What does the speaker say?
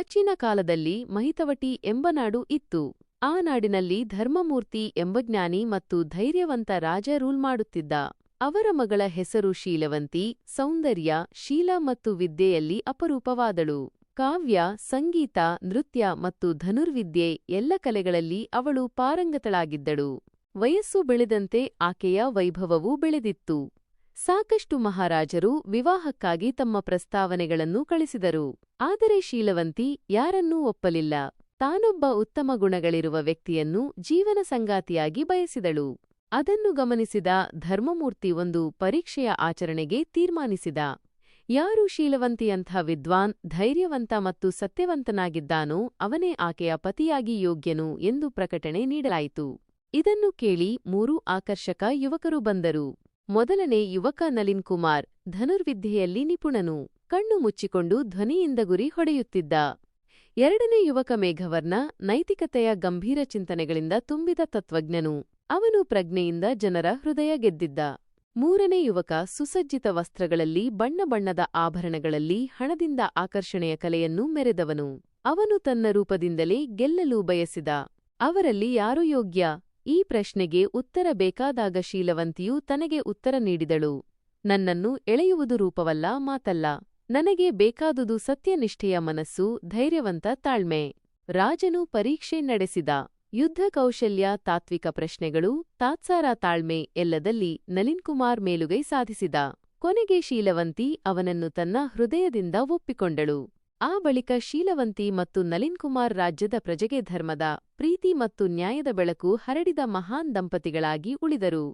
ಪ್ರಾಚೀನ ಕಾಲದಲ್ಲಿ ಮಹಿತವಟಿ ಎಂಬ ನಾಡು ಇತ್ತು. ಆ ನಾಡಿನಲ್ಲಿ ಧರ್ಮಮೂರ್ತಿ ಎಂಬ ಜ್ಞಾನಿ ಮತ್ತು ಧೈರ್ಯವಂತ ರಾಜ ರೂಲ್ ಮಾಡುತ್ತಿದ್ದ. ಅವರ ಮಗಳ ಹೆಸರು ಶೀಲವಂತಿ, ಸೌಂದರ್ಯ, ಶೀಲ ಮತ್ತು ವಿದ್ಯೆಯಲ್ಲಿ ಅಪರೂಪವಾದಳು. ಕಾವ್ಯ, ಸಂಗೀತ, ನೃತ್ಯ ಮತ್ತು ಧನುರ್ವಿದ್ಯೆ ಎಲ್ಲ ಕಲೆಗಳಲ್ಲಿ ಅವಳು ಪಾರಂಗತಳಾಗಿದ್ದಳು. ವಯಸ್ಸು ಬೆಳೆದಂತೆ ಆಕೆಯ ವೈಭವವೂ ಬೆಳೆದಿತ್ತು. ಸಾಕಷ್ಟು ಮಹಾರಾಜರು ವಿವಾಹಕ್ಕಾಗಿ ತಮ್ಮ ಪ್ರಸ್ತಾವನೆಗಳನ್ನು ಕಳಿಸಿದರು. ಆದರೆ ಶೀಲವಂತಿ ಯಾರನ್ನೂ ಒಪ್ಪಲಿಲ್ಲ. ತಾನೊಬ್ಬ ಉತ್ತಮ ಗುಣಗಳಿರುವ ವ್ಯಕ್ತಿಯನ್ನು ಜೀವನ ಸಂಗಾತಿಯಾಗಿ ಬಯಸಿದಳು. ಅದನ್ನು ಗಮನಿಸಿದ ಧರ್ಮಮೂರ್ತಿ ಒಂದು ಪರೀಕ್ಷೆಯ ಆಚರಣೆಗೆ ತೀರ್ಮಾನಿಸಿದ. ಯಾರು ಶೀಲವಂತಿಯಂಥ ವಿದ್ವಾನ್, ಧೈರ್ಯವಂತ ಮತ್ತು ಸತ್ಯವಂತನಾಗಿದ್ದಾನೋ ಅವನೇ ಆಕೆಯ ಪತಿಯಾಗಿ ಯೋಗ್ಯನು ಎಂದು ಪ್ರಕಟಣೆ ನೀಡಲಾಯಿತು. ಇದನ್ನು ಕೇಳಿ ಮೂರು ಆಕರ್ಷಕ ಯುವಕರು ಬಂದರು. ಮೊದಲನೇ ಯುವಕ ನಲಿನ್ ಕುಮಾರ್ ಧನುರ್ವಿದ್ಯೆಯಲ್ಲಿ ನಿಪುಣನು. ಕಣ್ಣು ಮುಚ್ಚಿಕೊಂಡು ಧ್ವನಿಯಿಂದ ಗುರಿ ಹೊಡೆಯುತ್ತಿದ್ದ. ಎರಡನೇ ಯುವಕ ಮೇಘವರ್ಣ ನೈತಿಕತೆಯ ಗಂಭೀರ ಚಿಂತನೆಗಳಿಂದ ತುಂಬಿದ ತತ್ವಜ್ಞನು. ಅವನು ಪ್ರಜ್ಞೆಯಿಂದ ಜನರ ಹೃದಯ ಗೆದ್ದಿದ್ದ. ಮೂರನೇ ಯುವಕ ಸುಸಜ್ಜಿತ ವಸ್ತ್ರಗಳಲ್ಲಿ ಬಣ್ಣ ಬಣ್ಣದ ಆಭರಣಗಳಲ್ಲಿ ಹಣದಿಂದ ಆಕರ್ಷಣೆಯ ಕಲೆಯನ್ನು ಮೆರೆದವನು. ಅವನು ತನ್ನ ರೂಪದಿಂದಲೇ ಗೆಲ್ಲಲು ಬಯಸಿದ. ಅವರಲ್ಲಿ ಯಾರು ಯೋಗ್ಯ? ಈ ಪ್ರಶ್ನೆಗೆ ಉತ್ತರ ಬೇಕಾದಾಗ ಶೀಲವಂತಿಯು ತನಗೆ ಉತ್ತರ ನೀಡಿದಳು. ನನ್ನನ್ನು ಎಳೆಯುವುದು ರೂಪವಲ್ಲ, ಮಾತಲ್ಲ. ನನಗೆ ಬೇಕಾದುದು ಸತ್ಯನಿಷ್ಠೆಯ ಮನಸ್ಸು, ಧೈರ್ಯವಂತ ತಾಳ್ಮೆ. ರಾಜನು ಪರೀಕ್ಷೆ ನಡೆಸಿದ. ಯುದ್ಧ ಕೌಶಲ್ಯ, ತಾತ್ವಿಕ ಪ್ರಶ್ನೆಗಳು, ತಾತ್ಸಾರ ತಾಳ್ಮೆ ಎಲ್ಲದಲ್ಲಿ ನಲಿನ್ಕುಮಾರ್ ಮೇಲುಗೈ ಸಾಧಿಸಿದ. ಕೊನೆಗೆ ಶೀಲವಂತಿ ಅವನನ್ನು ತನ್ನ ಹೃದಯದಿಂದ ಒಪ್ಪಿಕೊಂಡಳು. ಆ ಬಳಿಕ ಶೀಲವಂತಿ ಮತ್ತು ನಲಿನ್ ಕುಮಾರ್ ರಾಜ್ಯದ ಪ್ರಜೆಗೆ ಧರ್ಮದ, ಪ್ರೀತಿ ಮತ್ತು ನ್ಯಾಯದ ಬೆಳಕು ಹರಡಿದ ಮಹಾನ್ ದಂಪತಿಗಳಾಗಿ ಉಳಿದರು.